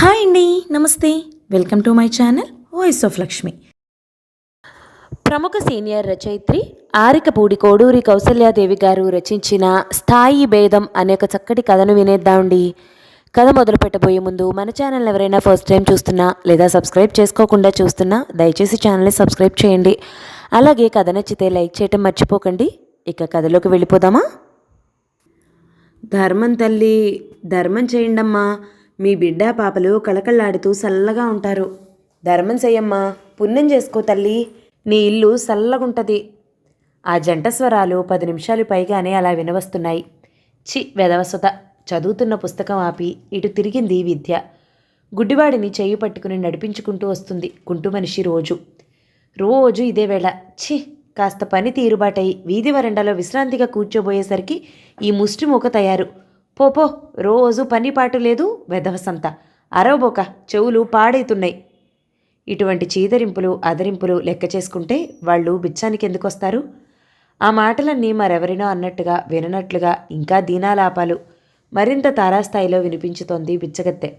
Hi అండి నమస్తే. Welcome to my channel voice of Lakshmi. ప్రముఖ సీనియర్ రచయిత్రి ఆరికపూడి కోడూరి కౌసల్యాదేవి గారు రచించిన స్థాయి భేదం అనే ఒక చక్కటి కథను వినేద్దామండి. కథ మొదలు పెట్టబోయే ముందు మన ఛానల్ ఎవరైనా ఫస్ట్ టైం చూస్తున్నా లేదా సబ్స్క్రైబ్ చేసుకోకుండా చూస్తున్నా దయచేసి ఛానల్ని సబ్స్క్రైబ్ చేయండి. అలాగే కథ నచ్చితే లైక్ చేయటం మర్చిపోకండి. ఇక కథలోకి వెళ్ళిపోదామా? ధర్మం తల్లి ధర్మం చేయండమ్మా. మీ బిడ్డ పాపలు కళకళలాడుతూ చల్లగా ఉంటారు. ధర్మం చెయ్యమ్మా పుణ్యం చేసుకో తల్లి నీ ఇల్లు చల్లగుంటది ఆ జంట స్వరాలు పది నిమిషాలు పైగానే అలా వినవస్తున్నాయి. చి వెదవసత చదువుతున్న పుస్తకం ఆపి ఇటు తిరిగింది విద్య. గుడ్డివాడిని చెయ్యి పట్టుకుని నడిపించుకుంటూ వస్తుంది కుంటు మనిషి రోజు. రోజు ఇదే వేళ. ఛీ కాస్త పని తీరుబాటై వీధి వరండాలో విశ్రాంతిగా కూర్చోబోయేసరికి ఈ ముష్టి మూక తయారు. పోపో రోజు పని పాటు లేదు వెధవసంత. అరవబోక చెవులు పాడైతున్నాయి. ఇటువంటి చీదరింపులు అదరింపులు లెక్క చేసుకుంటే వాళ్ళు బిచ్చానికి ఎందుకు వస్తారు ఆ మాటలన్నీ మరెవరినో అన్నట్టుగా విననట్లుగా ఇంకా దీనాలాపాలు మరింత తారాస్థాయిలో వినిపించుతోంది బిచ్చగత్తె.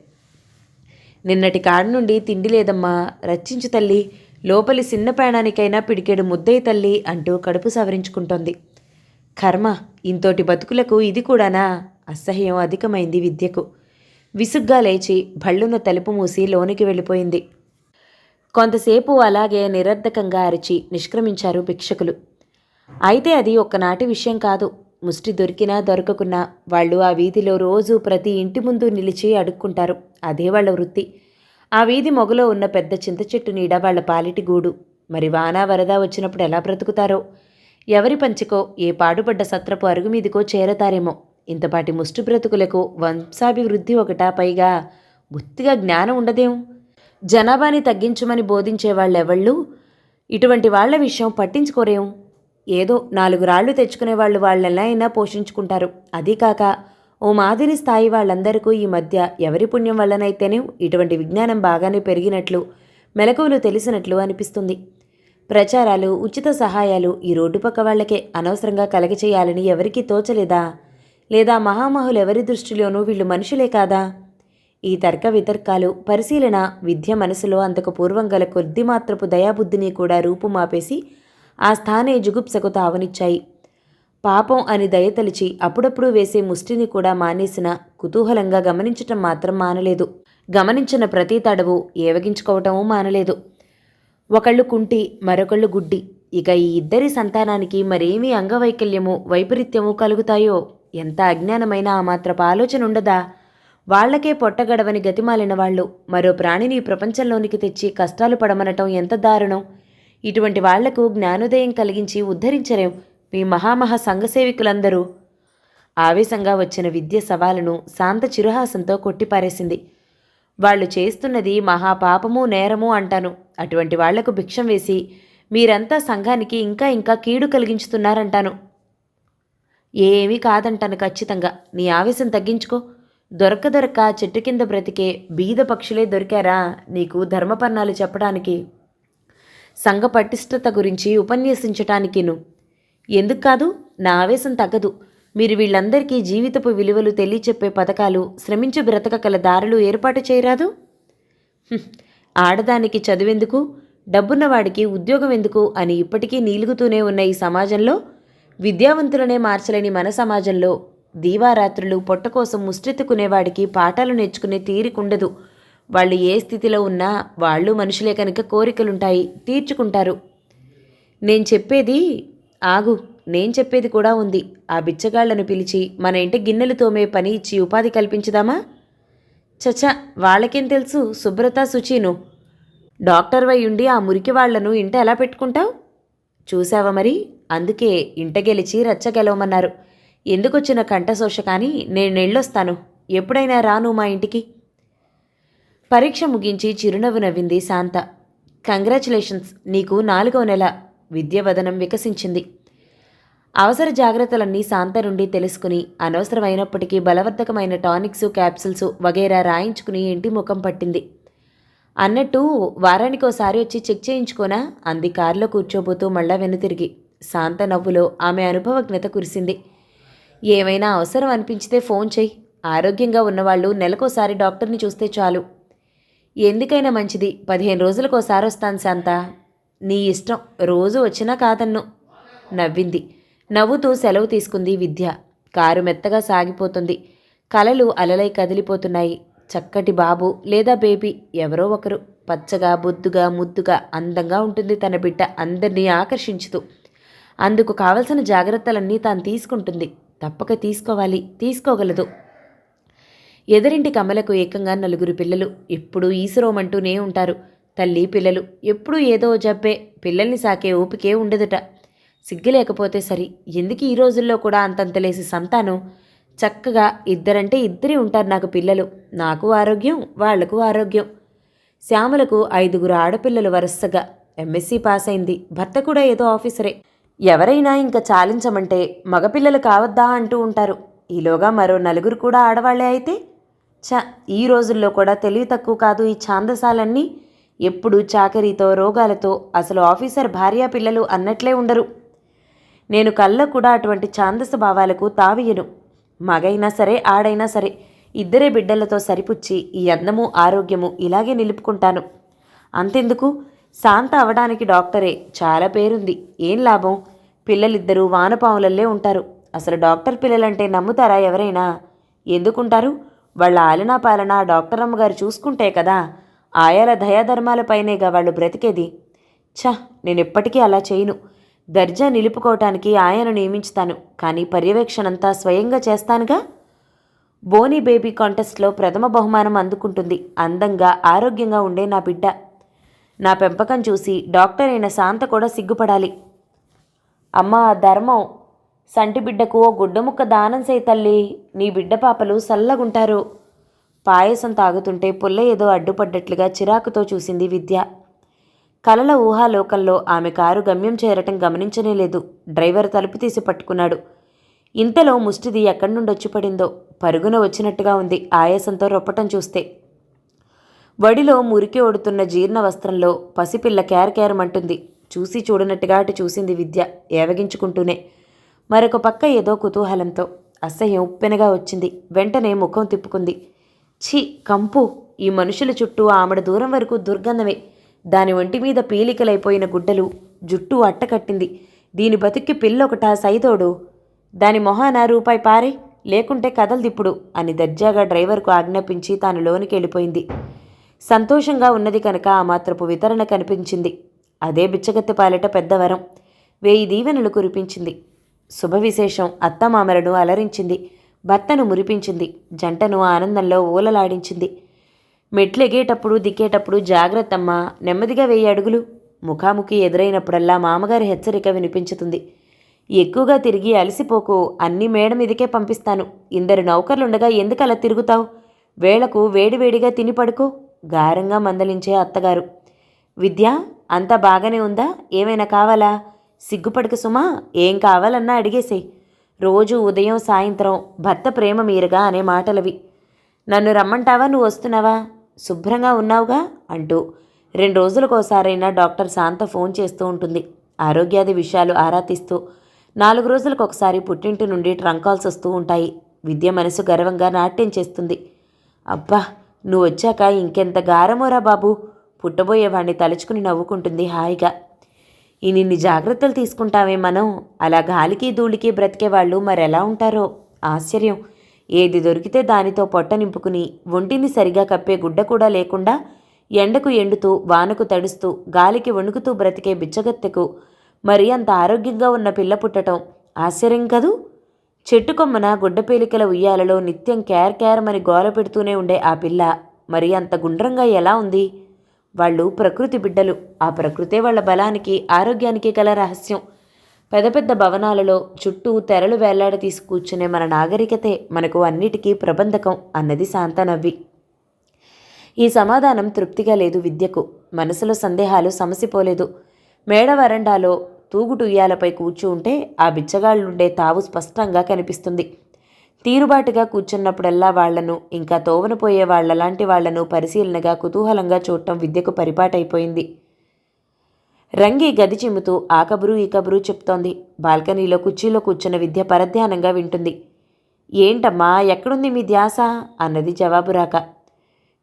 నిన్నటి కాడ నుండి తిండి లేదమ్మా రచ్చించు తల్లి లోపలి చిన్న పేణానికైనా పిడికేడు ముద్దయ్య తల్లి అంటూ కడుపు సవరించుకుంటోంది. కర్మ ఇంతోటి బతుకులకు ఇది కూడానా? అసహ్యం అధికమైంది విద్యకు. విసుగ్గా లేచి భళ్ళున తలుపు మూసి లోనికి వెళ్ళిపోయింది. కొంతసేపు అలాగే నిరర్ధకంగా అరిచి నిష్క్రమించారు భిక్షకులు. అయితే అది ఒక్కనాటి విషయం కాదు. ముష్టి దొరికినా దొరకకున్నా వాళ్ళు ఆ వీధిలో రోజు ప్రతి ఇంటి ముందు నిలిచి అడుక్కుంటారు. అదే వాళ్ళ వృత్తి. ఆ వీధి మొగలో ఉన్న పెద్ద చింత చెట్టు నీడ వాళ్ళ పాలిటి గూడు. మరి వాన వరద వచ్చినప్పుడు ఎలా బ్రతుకుతారో? ఎవరి పంచికో? ఏ పాడుపడ్డ సత్రపు అరుగు మీదికో చేరతారేమో? ఇంతపాటి ముష్టి బ్రతుకులకు వంశాభివృద్ధి ఒకటా పైగా బొత్తిగా జ్ఞానం ఉండదేం? జనాభాని తగ్గించమని బోధించే వాళ్ళెవళ్ళు ఇటువంటి వాళ్ళ విషయం పట్టించుకోరేం? ఏదో నాలుగు రాళ్ళు తెచ్చుకునే వాళ్ళు వాళ్ళెలా అయినా పోషించుకుంటారు. అదీ కాక ఓ మాదిరి స్థాయి వాళ్ళందరికీ ఈ మధ్య ఎవరి పుణ్యం వల్లనైతేనే ఇటువంటి విజ్ఞానం బాగానే పెరిగినట్లు మెలకువలు తెలిసినట్లు అనిపిస్తుంది. ప్రచారాలు ఉచిత సహాయాలు ఈ రోడ్డు పక్క వాళ్ళకే అనవసరంగా కలగచేయాలని ఎవరికీ తోచలేదా? లేదా మహామహులు ఎవరి దృష్టిలోనూ వీళ్ళు మనుషులే కాదా? ఈ తర్క వితర్కాలు పరిశీలన విద్య మనసులో అంతకు పూర్వం గల కొద్ది మాత్రపు దయాబుద్ధిని కూడా రూపుమాపేసి ఆ స్థానే జుగుప్సకు తావనిచ్చాయి. పాపం అని దయతలిచి అప్పుడప్పుడు వేసే ముష్టిని కూడా మానేసిన కుతూహలంగా గమనించటం మాత్రం మానలేదు. గమనించిన ప్రతి తడవు ఏవగించుకోవటమూ మానలేదు. ఒకళ్ళు కుంటి మరొకళ్ళు గుడ్డి. ఇక ఈ ఇద్దరి సంతానానికి మరేమీ అంగవైకల్యము వైపరీత్యము కలుగుతాయో? ఎంత అజ్ఞానమైన ఆ మాత్రపు ఆలోచన ఉండదా? వాళ్ళకే పొట్టగడవని గతిమాలిన వాళ్ళు మరో ప్రాణిని ప్రపంచంలోనికి తెచ్చి కష్టాలు పడమనటం ఎంత దారుణం? ఇటువంటి వాళ్ళకు జ్ఞానోదయం కలిగించి ఉద్ధరించరేం మీ మహామహా సంఘసేవికులందరూ. ఆవేశంగా వచ్చిన విద్య సవాలును శాంత చిరుహాసంతో కొట్టిపారేసింది. వాళ్ళు చేస్తున్నది మహాపాపము నేరము అంటాను. అటువంటి వాళ్ళకు భిక్షం వేసి మీరంతా సంఘానికి ఇంకా ఇంకా కీడు కలిగించుతున్నారంటాను. ఏమీ కాదంటాను ఖచ్చితంగా. నీ ఆవేశం తగ్గించుకో. దొరక దొరక చెట్టు కింద బ్రతికే బీద పక్షులే దొరికారా నీకు ధర్మపర్ణాలు చెప్పడానికి? సంఘ పటిష్టత గురించి ఉపన్యసించటానికిను. ఎందుకు కాదు? నా ఆవేశం తగ్గదు. మీరు వీళ్ళందరికీ జీవితపు విలువలు తెలియచెప్పే పథకాలు శ్రమించి బ్రతకగల దారులు ఏర్పాటు చేయరాదు? ఆడదానికి చదువెందుకు? డబ్బున్నవాడికి ఉద్యోగం ఎందుకు? అని ఇప్పటికీ నీలుగుతూనే ఉన్న ఈ సమాజంలో విద్యావంతులనే మార్చలేని మన సమాజంలో దీవారాత్రులు పొట్ట కోసం ముష్టెత్తుకునేవాడికి పాఠాలు నేర్చుకునే తీరికుండదు వాళ్ళు ఏ స్థితిలో ఉన్నా వాళ్ళు మనుషులే కనుక కోరికలుంటాయి తీర్చుకుంటారు. నేను చెప్పేది ఆగు నేను చెప్పేది కూడా ఉంది. ఆ బిచ్చగాళ్ళను పిలిచి మన ఇంటి గిన్నెలు తోమే పని ఇచ్చి ఉపాధి కల్పించుదామా? చచ్చా వాళ్ళకేం తెలుసు? శుభ్రత సుచీను డాక్టర్ వై ఉండి ఆ మురికి వాళ్ళను ఇంట ఎలా పెట్టుకుంటావు? చూసావా మరి? అందుకే ఇంట గెలిచి రచ్చ గెలవమన్నారు. ఎందుకొచ్చిన కంఠశోష కానీ నేను ఎళ్ళొస్తాను. ఎప్పుడైనా రాను మా ఇంటికి. పరీక్ష ముగించి చిరునవ్వు నవ్వింది శాంత. కంగ్రాచులేషన్స్ నీకు నాలుగో నెల విద్యవదనం వికసించింది. అవసర జాగ్రత్తలన్నీ శాంత నుండి తెలుసుకుని అనవసరమైనప్పటికీ బలవర్ధకమైన టానిక్స్ క్యాప్సిల్స్ వగైరా రాయించుకుని ఇంటి ముఖం పట్టింది. అన్నట్టు వారానికోసారి వచ్చి చెక్ చేయించుకోనా? అంది కారులో కూర్చోబోతూ మళ్ళా వెనుతిరిగి. శాంత నవ్వులో ఆమె అనుభవజ్ఞత కురిసింది. ఏమైనా అవసరం అనిపించితే ఫోన్ చెయ్యి ఆరోగ్యంగా ఉన్నవాళ్ళు నెలకోసారి డాక్టర్ని చూస్తే చాలు. ఎందుకైనా మంచిది. పదిహేను రోజులకోసారి వస్తాను శాంత. నీ ఇష్టం. రోజు వచ్చినా కాదన్ను. నవ్వింది. నవ్వుతూ సెలవు తీసుకుంది విద్య. కారు మెత్తగా సాగిపోతుంది. కలలు అలలై కదిలిపోతున్నాయి. చక్కటి బాబు లేదా బేబీ ఎవరో ఒకరు. పచ్చగా బొద్దుగా ముద్దుగా అందంగా ఉంటుంది తన బిడ్డ. అందరినీ ఆకర్షించుతూ అందుకు కావలసిన జాగ్రత్తలన్నీ తాను తీసుకుంటుంది. తప్పక తీసుకోవాలి. తీసుకోగలదు. ఎదురింటి కమలకు ఏకంగా నలుగురు పిల్లలు. ఎప్పుడూ ఈశ్వరోమంటూనే ఉంటారు. తల్లి పిల్లలు ఎప్పుడూ ఏదో జబ్బే. పిల్లల్ని సాకే ఓపికే ఉండదుట. సిగ్గు లేకపోతే సరి. ఎందుకు ఈ రోజుల్లో కూడా అంతంతలేసి సంతానం? చక్కగా ఇద్దరంటే ఇద్దరే ఉంటారు నాకు పిల్లలు. నాకు ఆరోగ్యం వాళ్ళకు ఆరోగ్యం. శ్యామలకు ఐదుగురు ఆడపిల్లలు వరుసగా. ఎంఎస్సీ పాస్ అయింది భర్త కూడా ఏదో ఆఫీసరే. ఎవరైనా ఇంకా చాలించమంటే మగపిల్లలు కావద్దా అంటూ ఉంటారు. ఈలోగా మరో నలుగురు కూడా ఆడవాళ్ళే అయితే చ ఈ రోజుల్లో కూడా తెలివి తక్కువ కాదు ఈ ఛాందసాలన్నీ. ఎప్పుడు చాకరీతో రోగాలతో అసలు ఆఫీసర్ భార్యా పిల్లలు అన్నట్లే ఉండరు. నేను కళ్ళ కూడా అటువంటి ఛాందస భావాలకు తావియను మగైనా సరే ఆడైనా సరే ఇద్దరే బిడ్డలతో సరిపుచ్చి ఈ అందము ఆరోగ్యము ఇలాగే నిలుపుకుంటాను. అంతెందుకు? శాంత అవడానికి డాక్టరే. చాలా పేరుంది. ఏం లాభం? పిల్లలిద్దరూ వానపాములల్లే ఉంటారు. అసలు డాక్టర్ పిల్లలంటే నమ్ముతారా ఎవరైనా? ఎందుకుంటారు? వాళ్ళ ఆలనా పాలన డాక్టర్ అమ్మగారు చూసుకుంటే కదా. ఆయాల దయాధర్మాలపైనేగా వాళ్ళు బ్రతికేది. ఛ నేను ఎప్పటికీ అలా చేయను. దర్జా నిలుపుకోవటానికి ఆయన నియమించుతాను. కానీ పర్యవేక్షణంతా స్వయంగా చేస్తానుగా? బోనీ బేబీ కాంటెస్ట్లో ప్రథమ బహుమానం అందుకుంటుంది. అందంగా ఆరోగ్యంగా ఉండే నా బిడ్డ. నా పెంపకం చూసి డాక్టర్ అయిన శాంత కూడా సిగ్గుపడాలి. అమ్మ ధర్మం. సంటి బిడ్డకు ఓ గుడ్డముక్క దానం చేయి తల్లి. నీ బిడ్డ పాపలు సల్లగుంటారు. పాయసం తాగుతుంటే పుల్ల ఏదో అడ్డుపడ్డట్లుగా చిరాకుతో చూసింది విద్య. కలల ఊహాలోకంలో ఆమె కారు గమ్యం చేరటం గమనించనే లేదు. డ్రైవర్ తలుపు తీసి పట్టుకున్నాడు. ఇంతలో ముష్టిది ఎక్కడి నుండి వచ్చి పడిందో? పరుగున వచ్చినట్టుగా ఉంది. ఆయాసంతో రొప్పటం చూస్తే వడిలో మురికి ఓడుతున్న జీర్ణ వస్త్రంలో పసిపిల్ల కేరకేరమంటుంది చూసి చూడనట్టుగా అటు చూసింది విద్య ఏవగించుకుంటూనే. మరొక పక్క ఏదో కుతూహలంతో అసహ్యం ఉప్పెనగా వచ్చింది. వెంటనే ముఖం తిప్పుకుంది. ఛీ కంపు! ఈ మనుషుల చుట్టూ ఆమెడ దూరం వరకు దుర్గంధమే. దాని ఒంటి మీద పీలికలైపోయిన గుడ్డలు జుట్టు అట్టకట్టింది. దీని బతుక్కి పిల్లొకట సైతోడు దాని మొహాన రూపాయి పారే లేకుంటే కదలదిప్పుడు అని దర్జాగా డ్రైవర్కు ఆజ్ఞాపించి తాను లోనికి వెళ్ళిపోయింది. సంతోషంగా ఉన్నది కనుక ఆ మాత్రపు వితరణ కనిపించింది. అదే బిచ్చగత్తె పాలిట పెద్ద వరం. వేయి దీవెనలు కురిపించింది. శుభ విశేషం అత్తమామలను అలరించింది. భర్తను మురిపించింది. జంటను ఆనందంలో ఊలలాడించింది. మెట్లెగేటప్పుడు దిక్కేటప్పుడు జాగ్రత్తమ్మ నెమ్మదిగా వెయ్యి అడుగులు. ముఖాముఖి ఎదురైనప్పుడల్లా మామగారి హెచ్చరిక వినిపించుతుంది. ఎక్కువగా తిరిగి అలసిపోకు అన్ని మేడ మీదకే పంపిస్తాను. ఇందరు నౌకర్లుండగా ఎందుకు అలా తిరుగుతావు? వేళకు వేడివేడిగా తిని పడుకో. గారంగా మందలించే అత్తగారు. విద్య అంతా బాగానే ఉందా? ఏమైనా కావాలా? సిగ్గుపడక సుమా ఏం కావాలన్నా అడిగేసేయ్ రోజు ఉదయం సాయంత్రం భర్త ప్రేమ మీరుగా అనే మాటలవి. నన్ను రమ్మంటావా? నువ్వు వస్తున్నావా? శుభ్రంగా ఉన్నావుగా? అంటూ రెండు రోజులకోసారైనా డాక్టర్ శాంత ఫోన్ చేస్తూ ఉంటుంది. ఆరోగ్యాది విషయాలు ఆరా తీస్తూ నాలుగు రోజులకు ఒకసారి పుట్టింటి నుండి ట్రంక్ కాల్స్ వస్తూ ఉంటాయి. విద్య మనసు గర్వంగా నాట్యం చేస్తుంది. అబ్బా! నువ్వు వచ్చాక ఇంకెంత గారమోరా బాబు? పుట్టబోయేవాణ్ణి తలుచుకుని నవ్వుకుంటుంది హాయిగా. ఇన్నిన్ని జాగ్రత్తలు తీసుకుంటామే మనం. అలా గాలికి ధూళికి బ్రతికేవాళ్ళు మరెలా ఉంటారో? ఆశ్చర్యం. ఏది దొరికితే దానితో పొట్ట నింపుకుని ఒంటిని సరిగా కప్పే గుడ్డ కూడా లేకుండా ఎండకు ఎండుతూ వానకు తడుస్తూ గాలికి వణుకుతూ బ్రతికే బిచ్చగత్తెకు మరి అంత ఆరోగ్యంగా ఉన్న పిల్ల పుట్టటం ఆశ్చర్యం కదూ? చెట్టు కొమ్మన గుడ్డపేలికల ఉయ్యాలలో నిత్యం కేర్ కేరమని గోల పెడుతూనే ఉండే ఆ పిల్ల మరి అంత గుండ్రంగా ఎలా ఉంది? వాళ్ళు ప్రకృతి బిడ్డలు. ఆ ప్రకృతే వాళ్ళ బలానికి ఆరోగ్యానికి గల రహస్యం. పెద్ద పెద్ద భవనాలలో చుట్టూ తెరలు వేలాడ తీసి కూర్చునే మన నాగరికతే మనకు అన్నిటికీ ప్రబంధకం అన్నది శాంత నవ్వి. ఈ సమాధానం తృప్తిగా లేదు విద్యకు. మనసులో సందేహాలు సమసిపోలేదు. మేడ వరండాలో తూగుటు ఉయ్యాలపై కూర్చుంటే ఆ బిచ్చగాళ్ళుండే తావు స్పష్టంగా కనిపిస్తుంది. తీరుబాటుగా కూర్చున్నప్పుడల్లా వాళ్ళను ఇంకా తోవనపోయే వాళ్ళలాంటి వాళ్ళను పరిశీలనగా కుతూహలంగా చూడటం విద్యకు పరిపాటైపోయింది. రంగి గది చిమ్ముతూ ఆ కబురు ఈ కబురు చెప్తోంది. బాల్కనీలో కుర్చీలో కూర్చున్న విద్య పరధ్యానంగా వింటుంది. ఏంటమ్మా ఎక్కడుంది మీ ధ్యాస అన్నది జవాబు రాక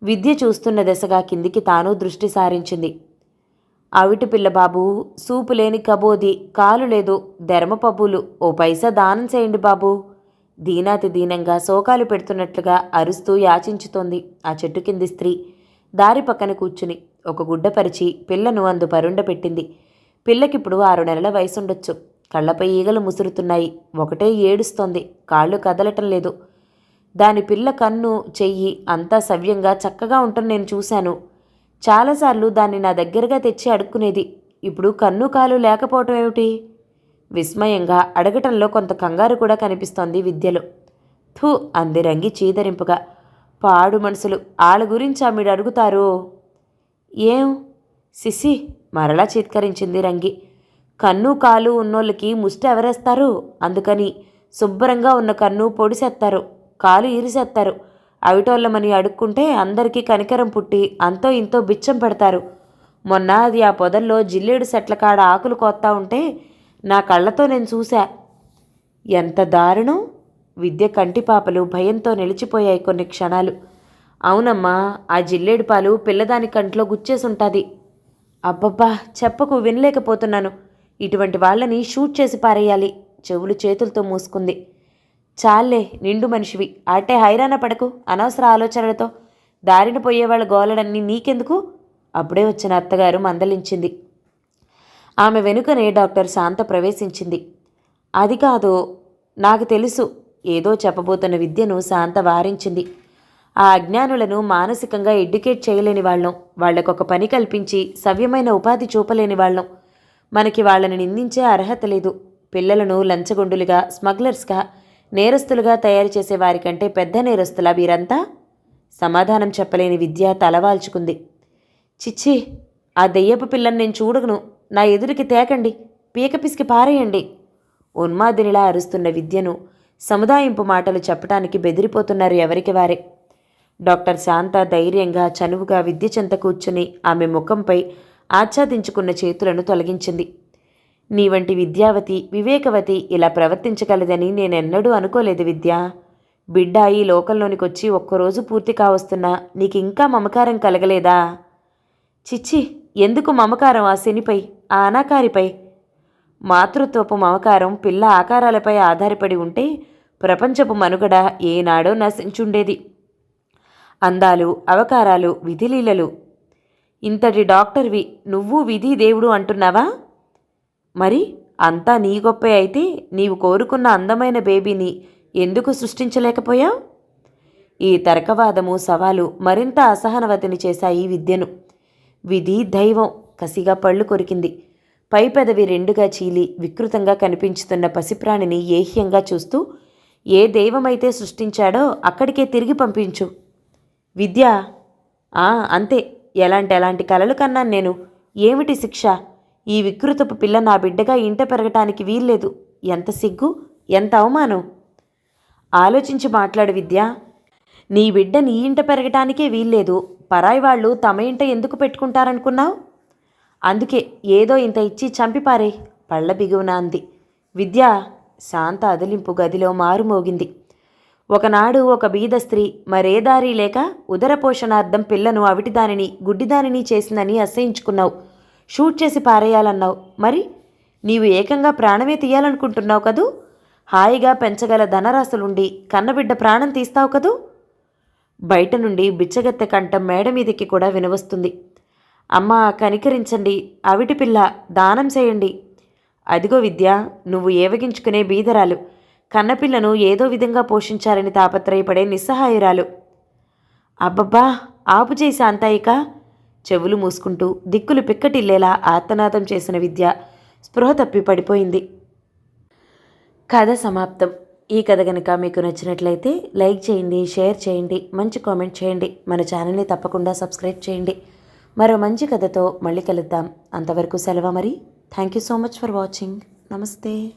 విద్య చూస్తున్న దశగా కిందికి తాను దృష్టి సారించింది. అవిటి పిల్లబాబు సూపు లేని కబోది కాలు లేదు ధర్మపబ్బులు ఓ పైసా దానం చేయండి బాబు. దీనాతి దీనంగా శోకాలు పెడుతున్నట్లుగా అరుస్తూ యాచించుతోంది ఆ చెట్టు కింది స్త్రీ. దారి పక్కన కూర్చుని ఒక గుడ్డ పరిచి పిల్లను అందు పరుండ పెట్టింది. పిల్లకిప్పుడు ఆరు నెలల వయసుండొచ్చు. కళ్ళపై ఈగలు ముసురుతున్నాయి. ఒకటే ఏడుస్తోంది. కాళ్ళు కదలటం లేదు. దాని పిల్ల కన్ను చెయ్యి అంతా సవ్యంగా చక్కగా ఉండటం నేను చూశాను. చాలాసార్లు దాన్ని నా దగ్గరగా తెచ్చి అడుక్కునేది. ఇప్పుడు కన్ను కాలు లేకపోవటం ఏమిటి? విస్మయంగా అడగటంలో కొంత కంగారు కూడా కనిపిస్తోంది విద్యలో. థూ అంది రంగి చీదరింపుగా. పాడు మనుషులు ఆళ్ళ గురించి మీరు అడుగుతారు. ఏం? సిసి మరలా చీత్కరించింది రంగి. కన్ను కాలు ఉన్నోళ్ళకి ముష్టి ఎవరేస్తారు? అందుకని శుభ్రంగా ఉన్న కన్ను పొడిసేస్తారు. కాలు ఈరిసేస్తారు అవిటోళ్ళమని అడుక్కుంటే అందరికీ కనికరం పుట్టి అంతో ఇంతో బిచ్చం పెడతారు. మొన్న అది ఆ పొదల్లో జిల్లేడు సెట్ల కాడ ఆకులు కోత్తా ఉంటే నా కళ్ళతో నేను చూశా. ఎంత దారుణం! విద్య కంటిపాపలు భయంతో నిలిచిపోయాయి కొన్ని క్షణాలు. అవునమ్మా ఆ జిల్లేడు పాలు పిల్లదాని కంట్లో గుచ్చేసుంటుంది. అబ్బబ్బా చెప్పకు వినలేకపోతున్నాను. ఇటువంటి వాళ్ళని షూట్ చేసి పారేయాలి. చెవులు చేతులతో మూసుకుంది. చాలే నిండు మనిషివి. అటే హైరాణ పడకు అనవసర ఆలోచనలతో. దారిన పోయేవాళ్ళ గోలడన్నీ నీకెందుకు? అప్పుడే వచ్చిన అత్తగారు మందలించింది. ఆమె వెనుకనే డాక్టర్ శాంత ప్రవేశించింది. అది కాదు నాకు తెలుసు ఏదో చెప్పబోతున్న విద్యను శాంత వారించింది. ఆ అజ్ఞానులను మానసికంగా ఎడ్యుకేట్ చేయలేని వాళ్ళం. వాళ్ళకొక పని కల్పించి సవ్యమైన ఉపాధి చూపలేని వాళ్ళం. మనకి వాళ్ళని నిందించే అర్హత లేదు. పిల్లలను లంచగొండులుగా స్మగ్లర్స్గా నేరస్తులుగా తయారు చేసే వారికంటే పెద్ద నేరస్తులా వీరంతా సమాధానం చెప్పలేని విద్య తలవాల్చుకుంది. చిచ్చి ఆ దెయ్యపు పిల్లని నేను చూడగను నా ఎదురికి తేకండి. పీక పిసికి పారేయండి. ఉన్మాదినిలా అరుస్తున్న విద్యను సముదాయింపు మాటలు చెప్పటానికి బెదిరిపోతున్నారు ఎవరికి వారే. డాక్టర్ శాంత ధైర్యంగా చనువుగా విద్య చెంత కూర్చుని ఆమె ముఖంపై ఆచ్ఛాదించుకున్న చేతులను తొలగించింది. నీ వంటి విద్యావతి వివేకవతి ఇలా ప్రవర్తించగలదని నేనెన్నడూ అనుకోలేదు విద్య. బిడ్డ ఈ లోకంలోనికొచ్చి ఒక్కరోజు పూర్తి కావస్తున్నా నీకు ఇంకా మమకారం కలగలేదా? చిచ్చి ఎందుకు మమకారం ఆ శనిపై ఆ అనాకారిపై? మాతృత్వపు మమకారం పిల్ల ఆకారాలపై ఆధారపడి ఉంటే ప్రపంచపు మనుగడ ఏనాడో నశించుండేది. అందాలు అవకారాలు విధిలీలలు. ఇంతటి డాక్టర్వి నువ్వు విధి దేవుడు అంటున్నావా? మరి అంతా నీ గొప్పే అయితే నీవు కోరుకున్న అందమైన బేబీని ఎందుకు సృష్టించలేకపోయావు? ఈ తర్కవాదము సవాలు మరింత అసహనవతిని చేశాయి విద్యను. విధి దైవం కసిగా పళ్ళు కొరికింది. పై పెదవి రెండుగా చీలి వికృతంగా కనిపించుతున్న పసిప్రాణిని ఏహ్యంగా చూస్తూ ఏ దైవమైతే సృష్టించాడో అక్కడికే తిరిగి పంపించు. విద్య ఆ అంతే. ఎలాంటి ఎలాంటి కలలు కన్నాను నేను? ఏమిటి శిక్ష? ఈ వికృతపు పిల్ల నా బిడ్డగా ఇంట పెరగటానికి వీల్లేదు. ఎంత సిగ్గు ఎంత అవమానం? ఆలోచించి మాట్లాడు విద్య. నీ బిడ్డ నీ ఇంట పెరగటానికే వీల్లేదు. పరాయి వాళ్ళు తమ ఇంట ఎందుకు పెట్టుకుంటారనుకున్నావు? అందుకే ఏదో ఇంత ఇచ్చి చంపిపారే పళ్ళ బిగువున అంది. విద్య శాంత అదిలింపు గదిలో మారుమోగింది. ఒకనాడు ఒక బీద స్త్రీ మరే దారి లేక ఉదర పోషణార్థం పిల్లను అవిటిదానిని గుడ్డిదానిని చేసిందని అసహించుకున్నావు. షూట్ చేసి పారేయాలన్నావు. మరి నీవు ఏకంగా ప్రాణమే తీయాలనుకుంటున్నావు కదూ? హాయిగా పెంచగల ధనరాశులుండి కన్నబిడ్డ ప్రాణం తీస్తావు కదూ? బయట నుండి బిచ్చగత్తె కంఠం మేడ మీదకి కూడా వినవస్తుంది. అమ్మా కనికరించండి. అవిటి పిల్ల దానం చేయండి. అదిగో విద్య నువ్వు ఏవగించుకునే బీదరాలు. కన్నపిల్లను ఏదో విధంగా పోషించాలని తాపత్రయపడే నిస్సహాయురాలు. అబ్బబ్బా ఆపు చేసి అంతాయిక చెవులు మూసుకుంటూ దిక్కులు పిక్కటిల్లేలా ఆర్తనాదం చేసిన విద్య స్పృహ తప్పి పడిపోయింది. కథ సమాప్తం. ఈ కథ కనుక మీకు నచ్చినట్లయితే లైక్ చేయండి షేర్ చేయండి మంచి కామెంట్ చేయండి. మన ఛానల్ని తప్పకుండా సబ్స్క్రైబ్ చేయండి. మరో మంచి కథతో మళ్ళీ కలుద్దాం. అంతవరకు సెలవు మరి. Thank you so much for watching. నమస్తే.